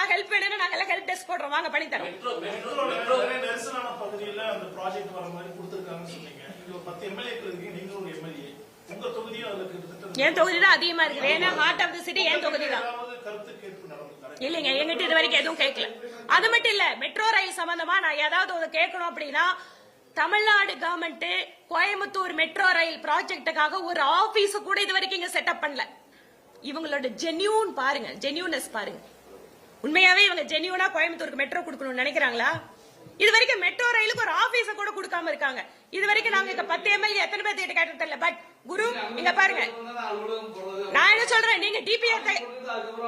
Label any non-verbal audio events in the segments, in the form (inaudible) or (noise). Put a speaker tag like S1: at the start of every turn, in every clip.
S1: வேணுமா ஹெல்ப் வேணும்னா நாங்க எல்லாம் ஹெல்ப் டெஸ்க் போடுறோம். வாங்க பண்ணி தரோம்.
S2: மெட்ரோ மெட்ரோ
S3: மெட்ரோல
S2: மெட்ரோ
S3: நிறைய நெரிசலான பகுதியில அந்த ப்ராஜெக்ட் வர மாதிரி கொடுத்திருக்காங்கன்னு சொன்னீங்க. ஒரு பத்து எம்எல்ஏக்கள் இருக்கீங்க நீங்களும் ஒரு எம்எல்ஏ உங்க தொகுதியும் அதுல கிட்டத்தட்ட
S1: என் தொகுதி தான் அதிகமா இருக்குது ஏன்னா ஹார்ட் ஆஃப் த சிட்டி என் தொகுதி தான்.
S3: கருத்து கேட்பு
S1: இல்லைங்க எங்கிட்ட இது வரைக்கும் எதுவும் கேட்கல. அது மட்டும் இல்ல மெட்ரோ ரயில் சம்பந்தமா நான் ஏதாவது ஒரு கேட்கணும் அப்படின்னா Tamil Nadu government Coimbatore metro rail ப்ராஜெக்டுக்காக ஒரு ஆபீஸ் கூட இது வரைக்கும் இங்க செட்டப் பண்ணல. இவங்களோட ஜென்யூன் பாருங்க ஜென்யூனஸ் பாருங்க. உண்மையாவே இவங்க ஜென்யூனா கோயம்புத்தூருக்கு மெட்ரோ கொடுக்கணும்னு நினைக்கிறாங்களா? இது வரைக்கும் மெட்ரோ ரயிலுக்கு ஒரு ஆபீஸ கூட கொடுக்காம இருக்காங்க. இது வரைக்கும் நாங்க இங்க பத்து எம்எல்ஏ எத்தனை பேர் கேட்டது தெரியல. பட் குரு இங்க பாருங்க. நான் என்ன சொல்றேன்? நீங்க டிபிஆர்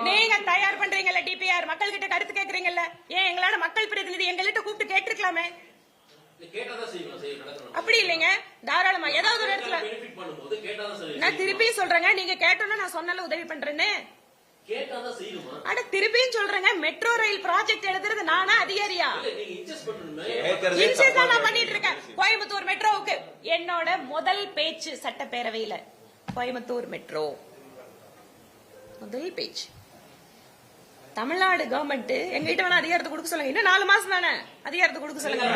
S1: நீங்க தயார் பண்றீங்கல்ல டிபிஆர் மக்கள் கிட்ட கருத்து கேக்குறீங்கல்ல. ஏன் எங்களால மக்கள் பிரதிநிதி எங்கள்கிட்ட கூப்பிட்டு கேட்டிருக்கலாமே? அப்படி இல்லைங்க. தாராளமா ஏதாவது ஒரு இடத்துல நான் திருப்பியும் சொல்றேங்க. நீங்க கேட்டோன்னா நான் சொன்னால உதவி பண்றேன்னு. அட திருப்பியும் சொல்றேங்க. மெட்ரோ ரயில் ப்ராஜெக்ட் எழுதுறது நானா அதிகாரியா? நான் பண்ணிட்டு இருக்கேன் கோயம்புத்தூர் மெட்ரோவுக்கு. என்னோட முதல் பேச்சு சட்டப்பேரவையில. கோயம்புத்தூர் மெட்ரோ. முதல் பேச்சு. தமிழ்நாடு கவர்மெண்ட் எங்ககிட்ட வேணா அதிகாரத்தை கொடுக்க சொல்லுங்க. இன்னும் நாலு மாசம் தானே? அதிகாரத்தை கொடுக்க சொல்லுங்க?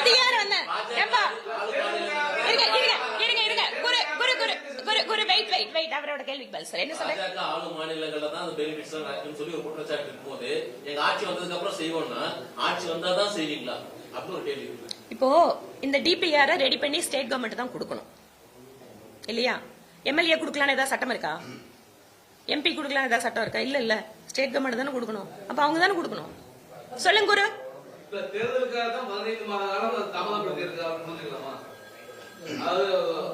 S1: அதிகாரம் என்ன ஏம்பா இருங்க இருங்க இருங்க இருங்க Guru Guru Guru Guru Guru wait wait wait அவரோட கேள்விக்கு பதில் சார் என்ன சொல்றேன்?
S2: ஆளும் மாநிலங்கள்ல தான் அந்த பெனிஃபிட்ஸ் எல்லாம் நடக்குன்னு சொல்லி ஒரு குற்றச்சாட்டு இருக்கும்போது எங்க ஆட்சி வந்ததுக்கு அப்புறம் செய்வோம்னா ஆட்சி வந்தாதான் செய்வீங்களா? அப்படின்னு ஒரு கேள்வி இருக்கு.
S1: இப்போ இந்த டிபிஆர் ரெடி பண்ணி ஸ்டேட் கவர்மெண்ட் தான் கொடுக்கணும். இல்லையா? எம்எல்ஏ கொடுக்கலான்னு ஏதாவது சட்டம் இருக்கா? எம்பி கொடுக்கலான்னு ஏதாவது சட்டம் இருக்கா? இல்ல இல்ல. ஸ்டேட் கவர்மெண்ட் தானே கொடுக்கணும். அப்ப அவங்க தானே கொடுக்கணும். சொல்லுங்க குரு.
S4: தேர்தலுக்காக தான் பதினைந்து மாத காலம் தாமதப்படுத்தி அஹ்,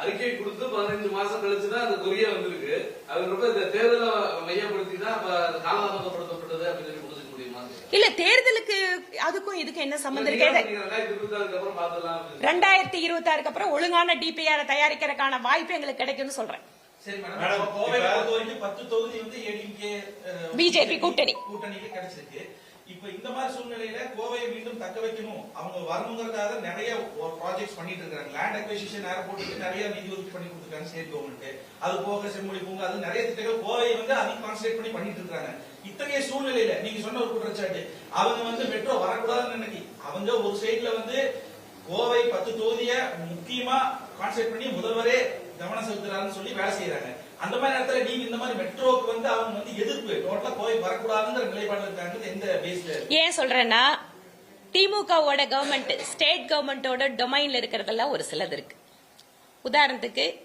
S4: அறிக்கை கொடுத்து பதினைந்து மாசம் கழிச்சு தான் அந்த கொரியா வந்திருக்கு. அதுக்கப்புறம் இந்த தேர்தலை மையப்படுத்தி தான் காலதாமதப்படுத்தப்பட்டது அப்படின்னு சொல்லி முடியுமா?
S1: இல்ல தேர்தலுக்கு அதுக்கும் இதுக்கும் என்ன சம்பந்தம் இருக்கு?
S4: ரெண்டாயிரத்தி இருபத்தி ஆறுக்கு அப்புறம்
S1: ஒழுங்கான டிபிஆர் தயாரிக்கிறதுக்கான வாய்ப்பு எங்களுக்கு கிடைக்கும்னு சொல்றேன். BJP கூட்டணி.
S5: கூட்டணியில கிடைச்சிருக்கு. இப்ப இந்த மாதிரி சூழ்நிலையில கோவையை மீண்டும் தக்க வைக்கணும். அவங்க வரணுங்கிறதுக்காக நிறைய ப்ராஜெக்ட்ஸ் பண்ணிட்டு இருக்காங்க. லேண்ட் அக்விசிஷன் ஏர்போர்ட்டுக்கு நிறைய நிதி ஒதுக்கி பண்ணி கொடுத்துருக்காங்க ஸ்டேட் கவர்மெண்ட் அது போக செம்மொழி பூங்கா அது நிறைய திட்டங்கள் கோவையை வந்து அதிகம் கான்சன்ட்ரேட் பண்ணி பண்ணிட்டு இருக்காங்க. இத்தகைய சூழ்நிலையில நீங்க சொன்ன ஒரு குற்றச்சாட்டு அவங்க வந்து மெட்ரோ வரக்கூடாதுன்னு நினைக்கி அவங்க ஒரு சைட்ல வந்து கோவை பத்து தொகுதிய முக்கியமா கான்சென்ட்ரேட் பண்ணி முதல்வரே கவனம் செலுத்துறாருன்னு சொல்லி வேலை செய்யறாங்க அந்த மாதிரி நேரத்துல நீங்க இந்த மாதிரி மெட்ரோக்கு வந்து அவங்க வந்து எதிர்ப்பு டோட்டலா கோவை வரக்கூடாதுங்கிற நிலைப்பாடு இருக்காங்க எந்த பேஸ்ல
S1: ஏன் சொல்றேன்னா திமுகவோட கவர்மெண்ட் ஸ்டேட் கவர்மெண்டோட டொமைன்ல இருக்கிறதெல்லாம் ஒரு சிலது இருக்கு. உதாரணத்துக்கு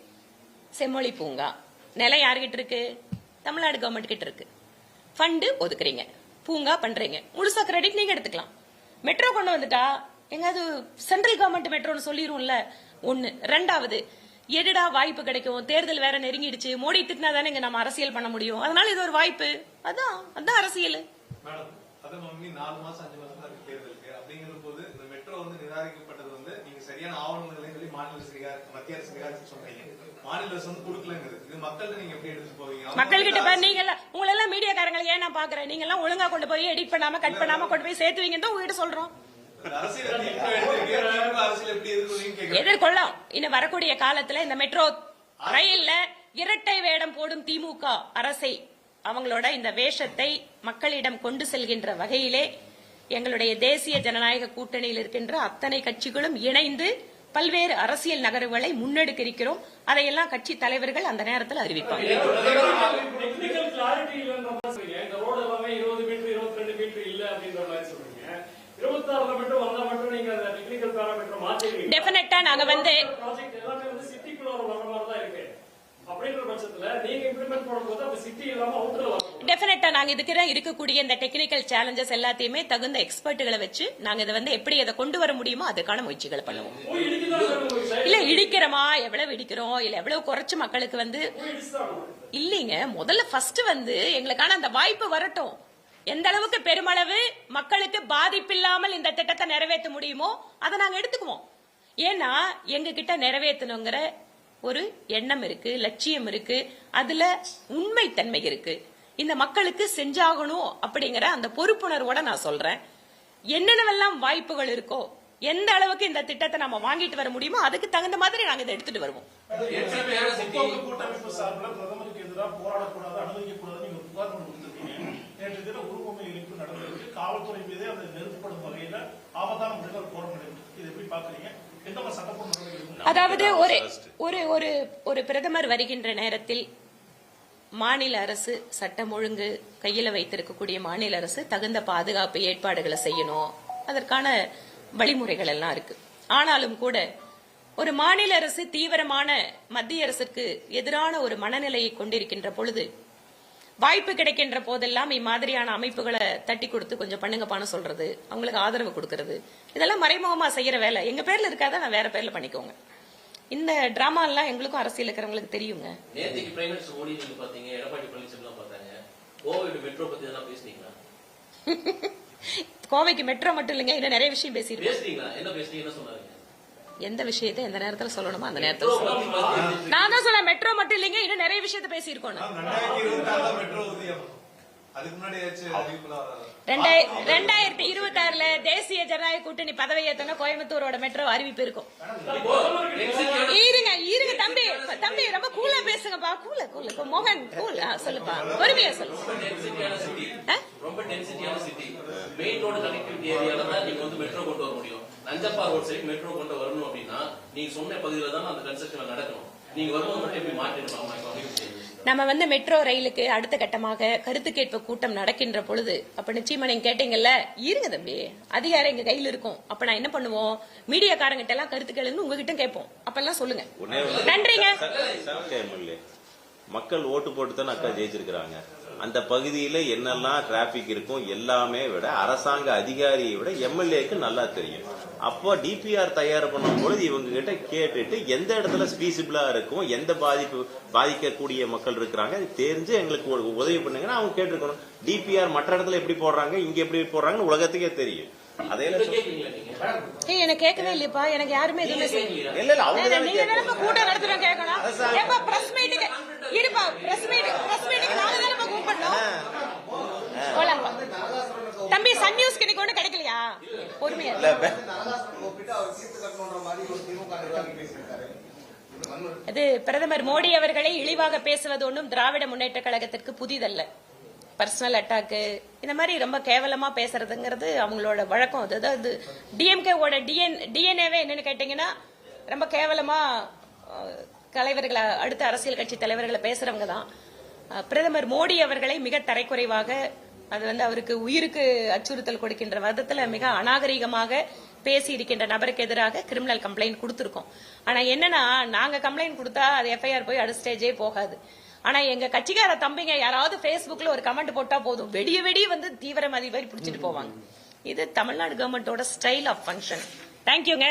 S1: செம்மொழி பூங்கா. நிலம் யார்கிட்ட இருக்கு? தமிழ்நாடு கவர்மெண்ட் கிட்ட இருக்கு. ஃபண்டு ஒதுக்குறீங்க. பூங்கா பண்றீங்க. முழுசா கிரெடிட் நீங்க எடுத்துக்கலாம். மெட்ரோ கொண்டு வந்துட்டா எங்காவது சென்ட்ரல் கவர்மெண்ட் மெட்ரோன்னு சொல்லிடும்ல ஒன்னு ரெண்டாவது எதுடா வாய்ப்பு கிடைக்கும்? தேர்தல் வேற நெருங்கிடுச்சு. மோடி திட்டினா தானே இங்க நம்ம அரசியல் பண்ண முடியும். அதனால இது ஒரு வாய்ப்பு. அதான் அதான் அரசியல்.
S6: மக்கள்கிட்ட நீங்க
S1: பாரு எல்லாம் உங்களை எல்லாம் மீடியாக்காரங்களை ஏன் நான் பாக்குறேன்? நீங்க எல்லாம் ஒழுங்கா கொண்டு போய் எடிட் பண்ணாம கட் பண்ணாம கொண்டு போய் சேர்த்துவீங்கன்னு தான் உங்ககிட்ட சொல்றோம். எதிர்கொள்ளலாம். இன்னும் வரக்கூடிய காலத்துல இந்த மெட்ரோ ரயில்ல இரட்டை வேடம் போடும் திமுக அரசை அவங்களோட இந்த வேஷத்தை மக்களிடம் கொண்டு செல்கின்ற வகையிலே எங்களுடைய தேசிய ஜனநாயக கூட்டணியில் இருக்கின்ற அத்தனை கட்சிகளும் இணைந்து பல்வேறு அரசியல் நகர்வுகளை முன்னெடுக்க இருக்கிறோம் அதையெல்லாம் கட்சி தலைவர்கள் அந்த நேரத்தில் அறிவிப்பாங்க.
S7: டெக்னிக்கல் கிளாரிட்டி இல்லைன்ற மாதிரி சொல்றீங்க. இந்த ரோடு எல்லாமே இருபது மீட்டர் இருபத்தி ரெண்டு மீட்டர் இல்ல அப்படின்ற மாதிரி சொல்றீங்க. மட்டும் நீங்க
S1: வந்து டெஃபினட்டா நாங்க இதுக்கு இருக்கக்கூடிய இந்த டெக்னிக்கல் சேலஞ்சஸ் எல்லாத்தையுமே தகுந்த எக்ஸ்பர்ட்டுகளை வச்சு நாங்க இதை வந்து எப்படி அதை கொண்டு வர முடியுமோ அதுக்கான முயற்சிகளை பண்ணுவோம். இல்ல இடிக்கிறோமா? எவ்வளவு இடிக்கிறோம்? இல்ல எவ்வளவு குறைச்சு மக்களுக்கு வந்து இல்லைங்க முதல்ல ஃபர்ஸ்ட் வந்து எங்களுக்கான அந்த வாய்ப்பு வரட்டும். எந்த அளவுக்கு பெருமளவு மக்களுக்கு பாதிப்பில்லாமல் இந்த திட்டத்தை நிறைவேற்ற முடியுமோ அதை நாங்க எடுத்துக்குவோம். ஏன்னா எங்க கிட்ட நிறைவேற்றணுங்கிற ஒரு எண்ணம் இருக்கு லட்சியம் இருக்கு அதுல உண்மைத்தன்மை இருக்கு. இந்த மக்களுக்கு செஞ்சாகணும் அப்படிங்கிற அந்த பொறுப்புணர்வோட நான் சொல்றேன். என்னென்னவெல்லாம் வாய்ப்புகள் இருக்கோ எந்த அளவுக்கு இந்த திட்டத்தை நம்ம வாங்கிட்டு வர முடியுமோ அதுக்கு தகுந்த மாதிரி நாங்க இதை எடுத்துட்டு வருவோம்.
S3: கூட்டமைப்பு சார்பில் பிரதமருக்கு எதிராக போராடக்கூடாது அனுமதிக்க கூடாது நீங்க ஒரு புகார் கொண்டு கொடுத்திருக்கீங்க பிரதமர் போட முடியும் இது எப்படி பாக்குறீங்க எந்த மாதிரி சட்டப்பூர்வ நடவடிக்கை எடுக்கணும்?
S1: அதாவது ஒரு ஒரு ஒரு ஒரு பிரதமர் வருகின்ற நேரத்தில் மாநில அரசு சட்டம் ஒழுங்கு கையில வைத்திருக்கக்கூடிய மாநில அரசு தகுந்த பாதுகாப்பு ஏற்பாடுகளை செய்யணும். அதற்கான வழிமுறைகள் எல்லாம் இருக்கு. ஆனாலும் கூட ஒரு மாநில அரசு தீவிரமான மத்திய அரசுக்கு எதிரான ஒரு மனநிலையை கொண்டிருக்கின்ற பொழுது வாய்ப்பு கிடைக்கின்ற போதெல்லாம் இம்மாதிரியான அமைப்புகளை தட்டி கொடுத்து கொஞ்சம் பண்ணுங்கப்பான்னு சொல்றது அவங்களுக்கு ஆதரவு கொடுக்கறது. இதெல்லாம் மறைமுகமா செய்யற வேலை. எங்க பேர்ல இருக்காத நான் வேற பேர்ல பண்ணிக்கோங்க. இந்த டிராமா எல்லாம் எங்களுக்கும் அரசியல் இருக்கிறவங்களுக்கு தெரியுங்க. கோவைக்கு மெட்ரோ (laughs) மட்டும் இல்லைங்க இன்னும் நிறைய விஷயம் பேசியிருக்கோம். எந்த விஷயத்தை எந்த நேரத்துல சொல்லணுமோ அந்த நேரத்துல சொல்லணும். நான் தான் சொல்ல மெட்ரோ மட்டும் இல்லைங்க இன்னும் நிறைய விஷயத்தை பேசியிருக்கோம்
S6: ரெண்டாயிரத்தி இருபத்தி ஆறுல
S1: தேசிய ஜனநாயக கூட்டணி பதவி ஏத்தன கோயம்புத்தூரோட மெட்ரோ அறிவிப்பு இருக்கும். இருங்க இருங்க தம்பி தம்பி ரொம்ப கூலா பேசுங்கப்பா. கூல கூல இப்ப மோகன் கூல் சொல்லுப்பா. பொறுமையா சொல்லு.
S2: மெயின் ரோடு சைடு மெட்ரோ கொண்டு வரணும் அப்படின்னா நீங்க சொன்ன பகுதியில தான் அந்த கன்ஸ்ட்ரக்ஷன் நடக்கணும் நீங்க வரும்போது மட்டும் எப்படி மாற்றிடுவாங்க
S1: நம்ம வந்து மெட்ரோ ரயிலுக்கு அடுத்த கட்டமாக கருத்து கேட்பு கூட்டம் நடக்கின்ற பொழுது அப்ப நிச்சயமா நீங்க கேட்டீங்கல்ல இருங்க தம்பி அதிகாரம் எங்க கையில இருக்கும் அப்ப நான் என்ன பண்ணுவோம் மீடியாக்காரங்கிட்ட எல்லாம் கருத்து கேளுன்னு உங்ககிட்ட கேட்போம் அப்பெல்லாம் சொல்லுங்க நன்றிங்க
S8: மக்கள் ஓட்டு போட்டு தானே அக்கா ஜெயிச்சிருக்கிறாங்க அந்த பகுதியில என்னெல்லாம் டிராபிக் இருக்கும் எல்லாமே விட அரசாங்க அதிகாரியை விட எம்எல்ஏக்கு நல்லா தெரியும். அப்போ டிபிஆர் தயார் பண்ணும் பொழுது இவங்க கிட்ட கேட்டுட்டு எந்த இடத்துல ஸ்பீசிபிளா இருக்கும் எந்த பாதிப்பு பாதிக்கக்கூடிய மக்கள் இருக்கிறாங்க அது தெரிஞ்சு எங்களுக்கு உதவி பண்ணுங்கன்னா அவங்க கேட்டிருக்கணும். டிபிஆர் மற்ற இடத்துல எப்படி போடுறாங்க இங்க எப்படி போடுறாங்கன்னு உலகத்துக்கே தெரியும்.
S1: எனக்கு கேட்கவே எனக்கு யாருமே எதுவுமே
S8: இல்ல இல்ல அவங்க தானே
S1: நீங்க தானே
S8: கேட்கணும்.
S1: கூட்டம் நடத்துறோம் கேட்கணும்? ஏப்பா பிரஸ் மீட்டுக்கு இருப்பா பிரஸ் மீட் பிரஸ் மீட்டுக்கு போலாம்ப்பா. தம்பி சன் நியூஸ்க்கு இன்னைக்கு ஒண்ணு கிடைக்கலையா? பொறுமையா அது பிரதமர் மோடி அவர்களை இழிவாக பேசுவது ஒன்றும் திராவிட முன்னேற்ற கழகத்திற்கு புதிதல்ல. பர்சனல் அட்டாக்கு இந்த மாதிரி ரொம்ப கேவலமா பேசுறதுங்கிறது அவங்களோட வழக்கம். அது அதாவது டிஎம்கேவோட டிஎன் டிஎன்ஏவே என்னன்னு கேட்டீங்கன்னா ரொம்ப கேவலமா தலைவர்களை அடுத்த அரசியல் கட்சி தலைவர்களை பேசுறவங்க தான். பிரதமர் மோடி அவர்களை மிக தரைக்குறைவாக அது வந்து அவருக்கு உயிருக்கு அச்சுறுத்தல் கொடுக்கின்ற விதத்துல மிக அநாகரிகமாக பேசி இருக்கின்ற நபருக்கு எதிராக கிரிமினல் கம்ப்ளைண்ட் கொடுத்திருக்கோம். ஆனா என்னன்னா நாங்க கம்ப்ளைண்ட் கொடுத்தா அது எஃப்ஐஆர் போய் அடுத்த ஸ்டேஜே போகாது. ஆனா எங்க கட்சிக்கார தம்பிங்க யாராவது பேஸ்புக்ல ஒரு கமெண்ட் போட்டா போதும். வெடிய வெடிய வந்து தீவிரவாதி மாதிரி பிடிச்சிட்டு போவாங்க. இது தமிழ்நாடு கவர்மெண்டோட ஸ்டைல் ஆஃப் ஃபங்க்ஷன் தேங்க்யூங்க